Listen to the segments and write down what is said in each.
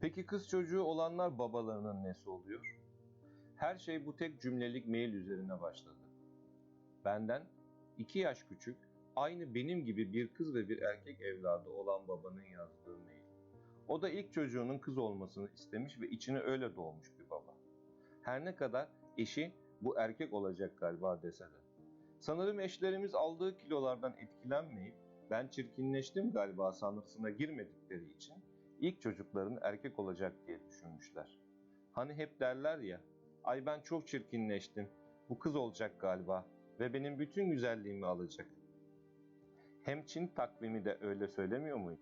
Peki kız çocuğu olanlar babalarının nesi oluyor? Her şey bu tek cümlelik mail üzerine başladı. Benden iki yaş küçük, aynı benim gibi bir kız ve bir erkek evladı olan babanın yazdığı mail. O da ilk çocuğunun kız olmasını istemiş ve içine öyle doğmuş bir baba. Her ne kadar eşi bu erkek olacak galiba dese de. Sanırım eşlerimiz aldığı kilolardan etkilenmeyip ben çirkinleştim galiba sanrısına girmedikleri için ilk çocukların erkek olacak diye düşünmüşler. Hani hep derler ya, ay ben çok çirkinleştim, bu kız olacak galiba ve benim bütün güzelliğimi alacak. Hem Çin takvimi de öyle söylemiyor muydu?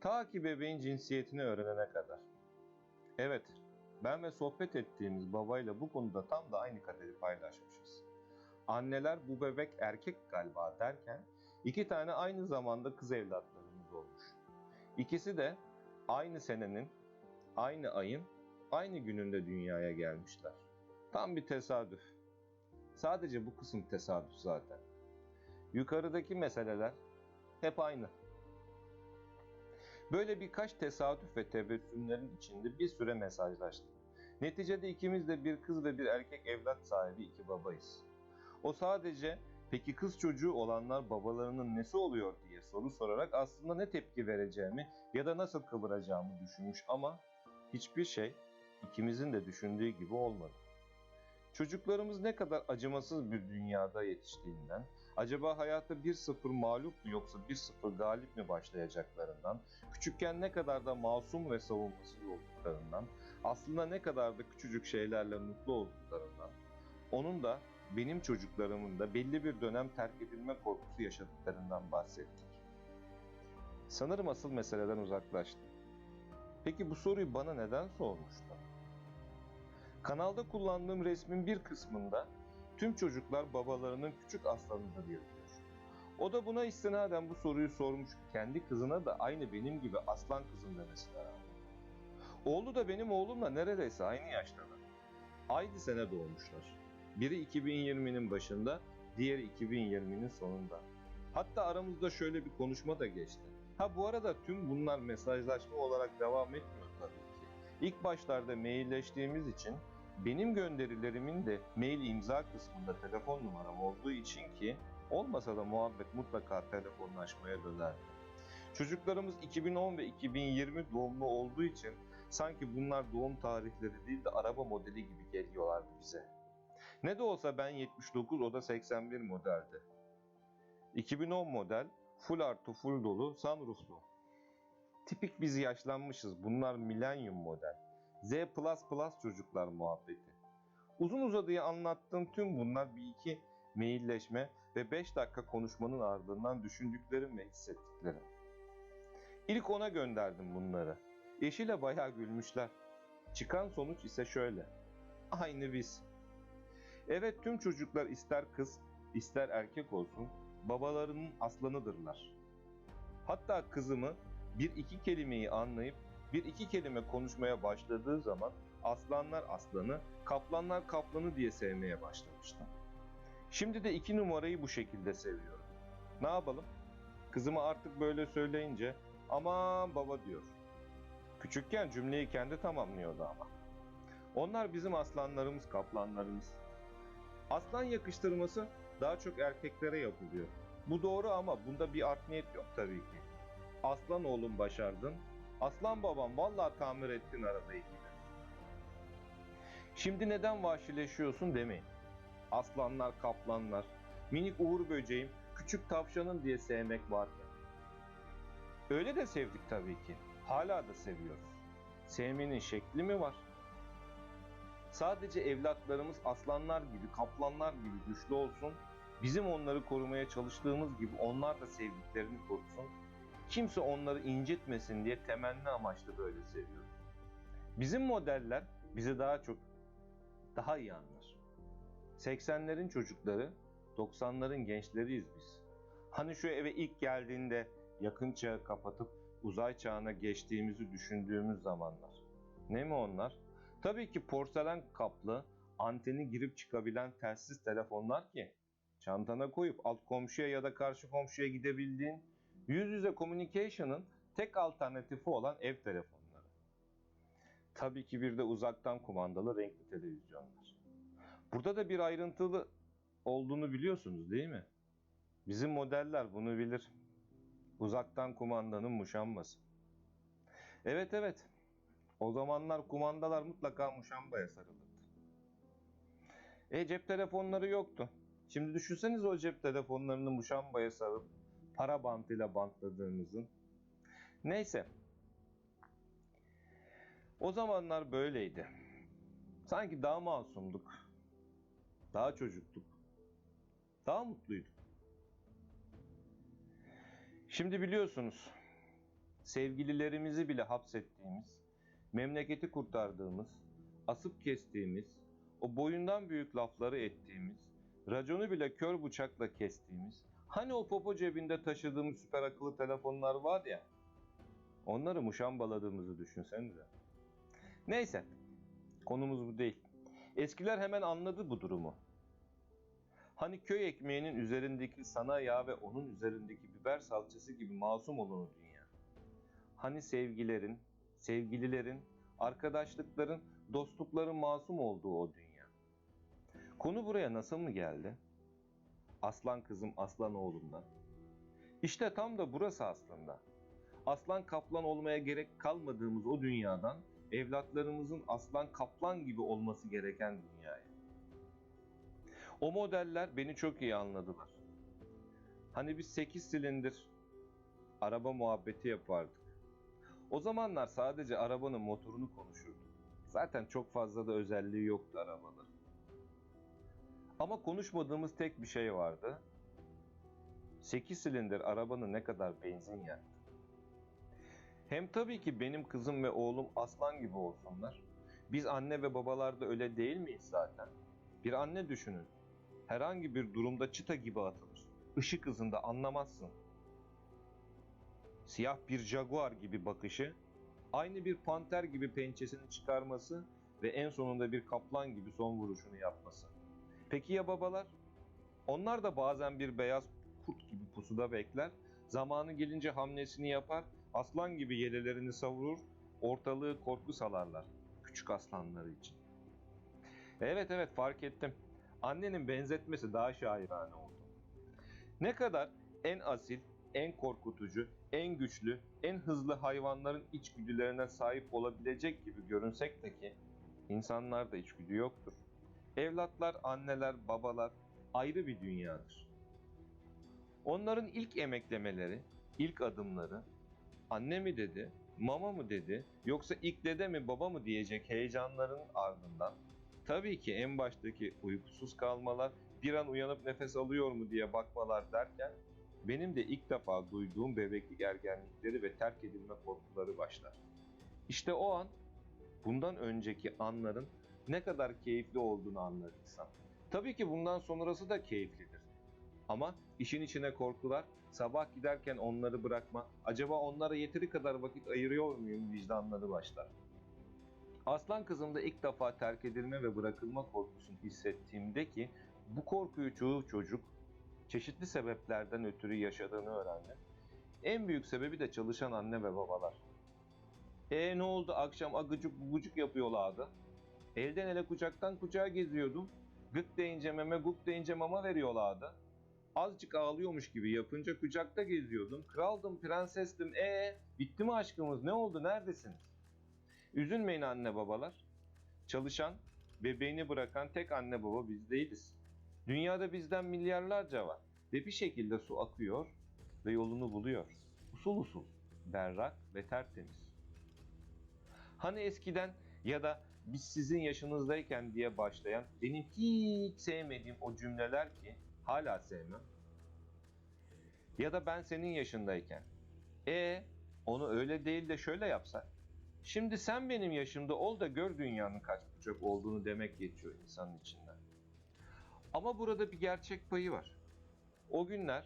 Ta ki bebeğin cinsiyetini öğrenene kadar. Evet, ben ve sohbet ettiğimiz babayla bu konuda tam da aynı kaderi paylaşmışız. Anneler bu bebek erkek galiba derken iki tane aynı zamanda kız evlatlarımız olmuş. İkisi de aynı senenin, aynı ayın, aynı gününde dünyaya gelmişler. Tam bir tesadüf. Sadece bu kısım tesadüf zaten. Yukarıdaki meseleler hep aynı. Böyle birkaç tesadüf ve tebessümlerin içinde bir süre mesajlaştık. Neticede ikimiz de bir kız ve bir erkek evlat sahibi iki babayız. O sadece peki kız çocuğu olanlar babalarının nesi oluyor diye soru sorarak aslında ne tepki vereceğimi ya da nasıl kıvıracağımı düşünmüş ama hiçbir şey ikimizin de düşündüğü gibi olmadı. Çocuklarımız ne kadar acımasız bir dünyada yetiştiğinden, acaba hayata 1-0 mağlup mu yoksa 1-0 galip mi başlayacaklarından, küçükken ne kadar da masum ve savunmasız olduklarından, aslında ne kadar da küçücük şeylerle mutlu olduklarından, onun da benim çocuklarımın da belli bir dönem terk edilme korkusu yaşadıklarından bahsettik. Sanırım asıl meseleden uzaklaştım. Peki bu soruyu bana neden sormuştu? Kanalda kullandığım resmin bir kısmında tüm çocuklar babalarının küçük aslanıdır yazıyor. O da buna istinaden bu soruyu sormuş. Kendi kızına da aynı benim gibi aslan kızım demesine rağmen. Oğlu da benim oğlumla neredeyse aynı yaştalar. Aynı sene doğmuşlar. Biri 2020'nin başında, diğeri 2020'nin sonunda. Hatta aramızda şöyle bir konuşma da geçti. Ha bu arada tüm bunlar mesajlaşma olarak devam etmiyor tabii ki. İlk başlarda mailleştiğimiz için benim gönderilerimin de mail imza kısmında telefon numaram olduğu için ki olmasa da muhabbet mutlaka telefonlaşmaya dönerdi. Çocuklarımız 2010 ve 2020 doğumlu olduğu için sanki bunlar doğum tarihleri değil de araba modeli gibi geliyorlardı bize. Ne de olsa ben 79 o da 81 modeldi. 2010 model full artı full dolu sunrooflu. Tipik biz yaşlanmışız. Bunlar milenyum model. Z++ çocuklar muhabbeti. Uzun uzadıya anlattığım tüm bunlar bir iki mailleşme ve 5 dakika konuşmanın ardından düşündüklerim ve hissettiklerim. İlk ona gönderdim bunları. Eşiyle bayağı gülmüşler. Çıkan sonuç ise şöyle. Aynı biz. Evet tüm çocuklar ister kız ister erkek olsun babalarının aslanıdırlar. Hatta kızımı bir iki kelimeyi anlayıp bir iki kelime konuşmaya başladığı zaman aslanlar aslanı, kaplanlar kaplanı diye sevmeye başlamıştım. Şimdi de iki numarayı bu şekilde seviyorum. Ne yapalım? Kızıma artık böyle söyleyince aman baba diyor. Küçükken cümleyi kendi tamamlıyordu ama. Onlar bizim aslanlarımız, kaplanlarımız. Aslan yakıştırması daha çok erkeklere yapılıyor. Bu doğru ama bunda bir art niyet yok tabii ki. Aslan oğlum başardın, aslan babam vallahi tamir ettin arabayı gibi. Şimdi neden vahşileşiyorsun demeyin. Aslanlar, kaplanlar, minik uğur böceğim, küçük tavşanın diye sevmek varken. Öyle de sevdik tabii ki. Hala da seviyoruz. Sevmenin şekli mi var? Sadece evlatlarımız aslanlar gibi, kaplanlar gibi güçlü olsun. Bizim onları korumaya çalıştığımız gibi onlar da sevdiklerini korusun. Kimse onları incitmesin diye temenni amaçlı böyle seviyoruz. Bizim modeller bizi daha çok, daha iyi anlar. 80'lerin çocukları, 90'ların gençleriyiz biz. Hani şu eve ilk geldiğinde yakın çağı kapatıp uzay çağına geçtiğimizi düşündüğümüz zamanlar. Ne mi onlar? Tabii ki porselen kaplı, anteni girip çıkabilen telsiz telefonlar ki çantana koyup alt komşuya ya da karşı komşuya gidebildiğin yüz yüze communication'ın tek alternatifi olan ev telefonları. Tabii ki bir de uzaktan kumandalı renkli televizyonlar. Burada da bir ayrıntılı olduğunu biliyorsunuz değil mi? Bizim modeller bunu bilir. Uzaktan kumandanın muşambası. Evet evet. O zamanlar kumandalar mutlaka muşambaya sarılırdı. E cep telefonları yoktu. Şimdi düşünseniz o cep telefonlarını muşambaya sarıp para bantıyla bantladığımızın. Neyse. O zamanlar böyleydi. Sanki daha masumduk. Daha çocuktuk. Daha mutluyduk. Şimdi biliyorsunuz sevgililerimizi bile hapsettiğimiz, memleketi kurtardığımız, asıp kestiğimiz, o boyundan büyük lafları ettiğimiz, raconu bile kör bıçakla kestiğimiz, hani o popo cebinde taşıdığımız süper akıllı telefonlar var ya, onları muşambaladığımızı düşünsenize. Neyse, konumuz bu değil. Eskiler hemen anladı bu durumu. Hani köy ekmeğinin üzerindeki sana yağ ve onun üzerindeki biber salçası gibi masum olan o dünya. Hani sevgilerin, sevgililerin, arkadaşlıkların, dostlukların masum olduğu o dünya. Konu buraya nasıl mı geldi? Aslan kızım aslan oğlumdan. İşte tam da burası aslında. Aslan kaplan olmaya gerek kalmadığımız o dünyadan evlatlarımızın aslan kaplan gibi olması gereken dünyaya. O modeller beni çok iyi anladılar. Hani biz 8 silindir araba muhabbeti yapardık. O zamanlar sadece arabanın motorunu konuşurduk. Zaten çok fazla da özelliği yoktu arabaların. Ama konuşmadığımız tek bir şey vardı. 8 silindir arabanın ne kadar benzin yaktı. Hem tabii ki benim kızım ve oğlum aslan gibi olsunlar. Biz anne ve babalar da öyle değil miyiz zaten? Bir anne düşünün. Herhangi bir durumda çıta gibi atılır. Işık hızında anlamazsın. Siyah bir jaguar gibi bakışı, aynı bir panter gibi pençesini çıkarması ve en sonunda bir kaplan gibi son vuruşunu yapması. Peki ya babalar? Onlar da bazen bir beyaz kurt gibi pusuda bekler, zamanı gelince hamlesini yapar, aslan gibi yelelerini savurur, ortalığı korku salarlar küçük aslanları için. Evet evet fark ettim. Annenin benzetmesi daha şairane oldu. Ne kadar en asil, en korkutucu, en güçlü, en hızlı hayvanların içgüdülerine sahip olabilecek gibi görünsek de ki insanlarda içgüdü yoktur. Evlatlar, anneler, babalar ayrı bir dünyadır. Onların ilk emeklemeleri, ilk adımları anne mi dedi, mama mı dedi yoksa ilk dede mi baba mı diyecek heyecanların ardından tabii ki en baştaki uykusuz kalmalar, bir an uyanıp nefes alıyor mu diye bakmalar derken benim de ilk defa duyduğum bebeklik ergenlikleri ve terk edilme korkuları başlar. İşte o an bundan önceki anların ne kadar keyifli olduğunu anlar insan. Tabii ki bundan sonrası da keyiflidir. Ama işin içine korkular, sabah giderken onları bırakma, acaba onlara yeteri kadar vakit ayırıyor muyum vicdanları başlar. Aslan kızımda ilk defa terk edilme ve bırakılma korkusunu hissettiğimde ki bu korkuyu çoğu çocuk çeşitli sebeplerden ötürü yaşadığını öğrendim. En büyük sebebi de çalışan anne ve babalar. E ne oldu akşam agıcık bugucuk yapıyorlardı. Elden ele kucaktan kucağa geziyordum. Gık deyince meme guk deyince mama veriyorlardı. Azıcık ağlıyormuş gibi yapınca kucakta geziyordum. Kraldım, prensestim. E bitti mi aşkımız? Ne oldu? Neredesiniz? Üzülmeyin anne babalar. Çalışan, bebeğini bırakan tek anne baba biz değiliz. Dünyada bizden milyarlarca var ve bir şekilde su akıyor ve yolunu buluyor. Usul usul, berrak ve tertemiz. Hani eskiden ya da biz sizin yaşınızdayken diye başlayan benim hiç sevmediğim o cümleler ki hala sevmem. Ya da ben senin yaşındayken. E onu öyle değil de şöyle yapsak. Şimdi sen benim yaşımda ol da gör dünyanın kaç bucak olduğunu demek geçiyor insanın içinden. Ama burada bir gerçek payı var. O günler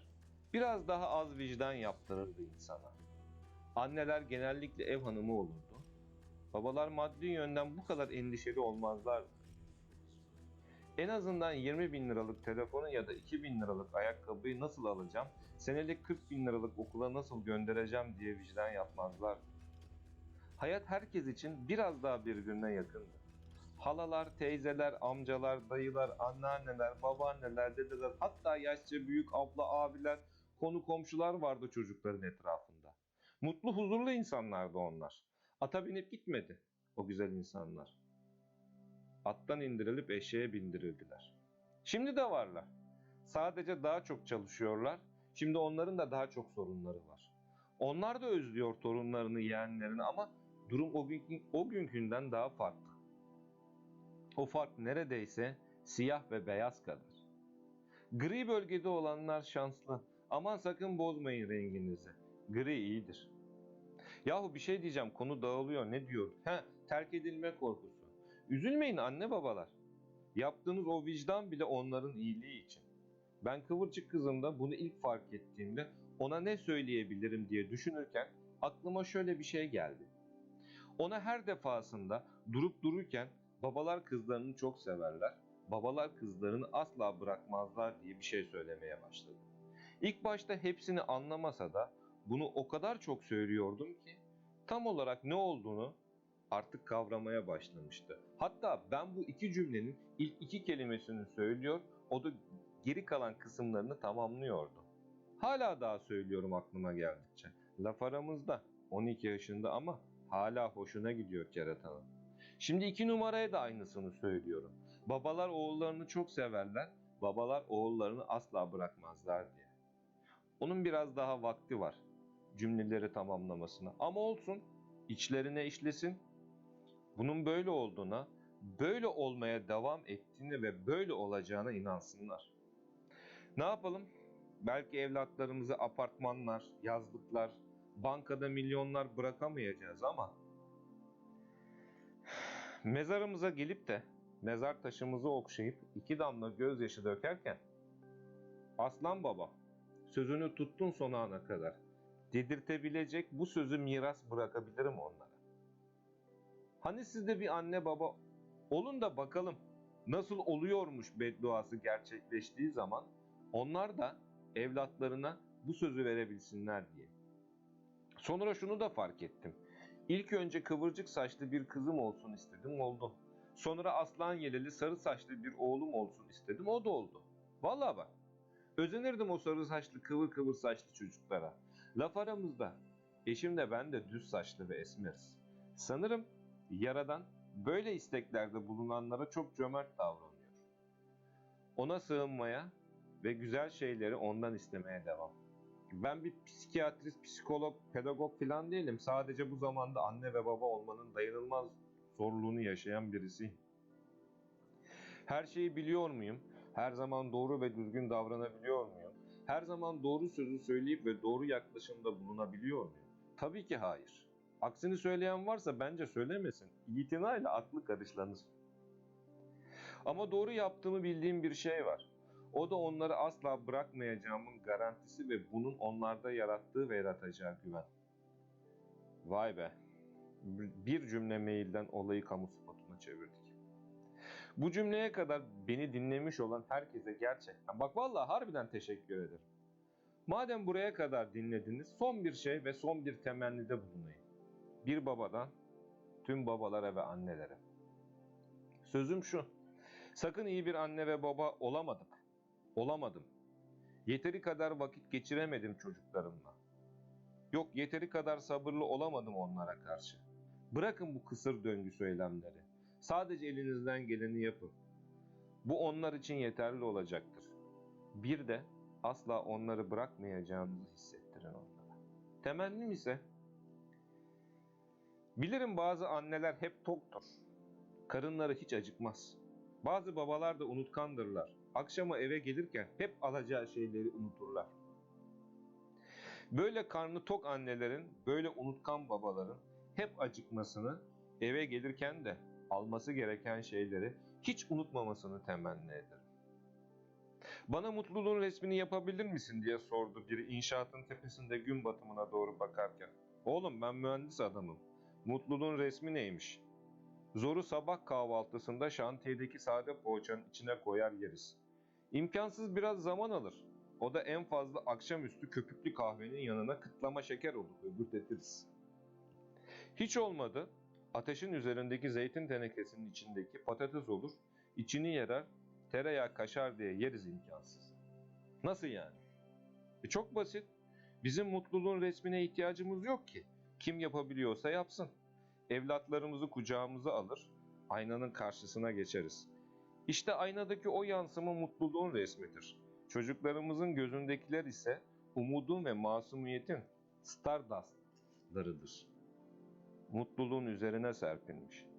biraz daha az vicdan yaptırırdı insana. Anneler genellikle ev hanımı olurdu. Babalar maddi yönden bu kadar endişeli olmazlardı. En azından 20 bin liralık telefonu ya da 2 bin liralık ayakkabıyı nasıl alacağım, senelik 40 bin liralık okula nasıl göndereceğim diye vicdan yapmazlardı. Hayat herkes için biraz daha birbirine yakındı. Halalar, teyzeler, amcalar, dayılar, anneanneler, babaanneler, dedeler, hatta yaşça büyük abla, abiler, konu komşular vardı çocukların etrafında. Mutlu, huzurlu insanlardı onlar. Ata binip gitmedi o güzel insanlar. Attan indirilip eşeğe bindirildiler. Şimdi de varlar. Sadece daha çok çalışıyorlar. Şimdi onların da daha çok sorunları var. Onlar da özlüyor torunlarını, yeğenlerini ama durum o, gün, o günkünden daha farklı. O fark neredeyse siyah ve beyaz kadar. Gri bölgede olanlar şanslı. Aman sakın bozmayın renginizi. Gri iyidir. Yahu bir şey diyeceğim konu dağılıyor ne diyor? He terk edilme korkusu. Üzülmeyin anne babalar. Yaptığınız o vicdan bile onların iyiliği için. Ben kıvırcık kızımda bunu ilk fark ettiğimde ona ne söyleyebilirim diye düşünürken aklıma şöyle bir şey geldi. Ona her defasında durup dururken babalar kızlarını çok severler, babalar kızlarını asla bırakmazlar diye bir şey söylemeye başladı. İlk başta hepsini anlamasa da bunu o kadar çok söylüyordum ki tam olarak ne olduğunu artık kavramaya başlamıştı. Hatta ben bu iki cümlenin ilk iki kelimesini söylüyor, o da geri kalan kısımlarını tamamlıyordu. Hala daha söylüyorum aklıma geldikçe. Laf aramızda 12 yaşında ama hala hoşuna gidiyor keratanın. Şimdi iki numaraya da aynısını söylüyorum. Babalar oğullarını çok severler, babalar oğullarını asla bırakmazlar diye. Onun biraz daha vakti var cümleleri tamamlamasına. Ama olsun, içlerine işlesin. Bunun böyle olduğuna, böyle olmaya devam ettiğine ve böyle olacağına inansınlar. Ne yapalım? Belki evlatlarımızı apartmanlar, yazlıklar, bankada milyonlar bırakamayacağız ama mezarımıza gelip de mezar taşımızı okşayıp iki damla gözyaşı dökerken Aslan baba sözünü tuttun son ana kadar. Dedirtebilecek bu sözü miras bırakabilirim onlara. Hani siz de bir anne baba olun da bakalım nasıl oluyormuş bedduası gerçekleştiği zaman onlar da evlatlarına bu sözü verebilsinler diye. Sonra şunu da fark ettim. İlk önce kıvırcık saçlı bir kızım olsun istedim oldu. Sonra aslan yeleli sarı saçlı bir oğlum olsun istedim o da oldu. Vallahi bak özenirdim o sarı saçlı kıvır kıvır saçlı çocuklara. Laf aramızda eşim de ben de düz saçlı ve esmeriz. Sanırım yaradan böyle isteklerde bulunanlara çok cömert davranıyor. Ona sığınmaya ve güzel şeyleri ondan istemeye devam. Ben bir psikiyatrist, psikolog, pedagog falan değilim. Sadece bu zamanda anne ve baba olmanın dayanılmaz zorluğunu yaşayan birisiyim. Her şeyi biliyor muyum? Her zaman doğru ve düzgün davranabiliyor muyum? Her zaman doğru sözü söyleyip ve doğru yaklaşımda bulunabiliyor muyum? Tabii ki hayır. Aksini söyleyen varsa bence söylemesin. İtinayla aklı karışlanır. Ama doğru yaptığımı bildiğim bir şey var. O da onları asla bırakmayacağımın garantisi ve bunun onlarda yarattığı ve yaratacağı güven. Vay be. Bir cümle mailden olayı kamu spotuna çevirdik. Bu cümleye kadar beni dinlemiş olan herkese gerçekten bak vallahi harbiden teşekkür ederim. Madem buraya kadar dinlediniz son bir şey ve son bir temennide bulunayım. Bir babadan tüm babalara ve annelere. Sözüm şu. Sakın iyi bir anne ve baba olamadık. Olamadım. Yeteri kadar vakit geçiremedim çocuklarımla. Yok yeteri kadar sabırlı olamadım onlara karşı. Bırakın bu kısır döngü söylemleri. Sadece elinizden geleni yapın. Bu onlar için yeterli olacaktır. Bir de asla onları bırakmayacağınızı hissettirin onlara. Temennim ise bilirim bazı anneler hep toktur. Karınları hiç acıkmaz. Bazı babalar da unutkandırlar. Akşama eve gelirken hep alacağı şeyleri unuturlar. Böyle karnı tok annelerin, böyle unutkan babaların hep acıkmasını, eve gelirken de alması gereken şeyleri hiç unutmamasını temenni ederim. Bana mutluluğun resmini yapabilir misin diye sordu biri inşaatın tepesinde gün batımına doğru bakarken. Oğlum ben mühendis adamım. Mutluluğun resmi neymiş? Zoru sabah kahvaltısında şantiyedeki sade poğaçanın içine koyar yeriz. İmkansız biraz zaman alır. O da en fazla akşamüstü köpüklü kahvenin yanına kıtlama şeker olur öbürtetiriz. Hiç olmadı ateşin üzerindeki zeytin tenekesinin içindeki patates olur, içini yarar, tereyağı kaşar diye yeriz imkansız. Nasıl yani? E çok basit. Bizim mutluluğun resmine ihtiyacımız yok ki. Kim yapabiliyorsa yapsın. Evlatlarımızı kucağımıza alır, aynanın karşısına geçeriz. İşte aynadaki o yansıma mutluluğun resmidir. Çocuklarımızın gözündekiler ise umudun ve masumiyetin stardustlarıdır. Mutluluğun üzerine serpilmiş.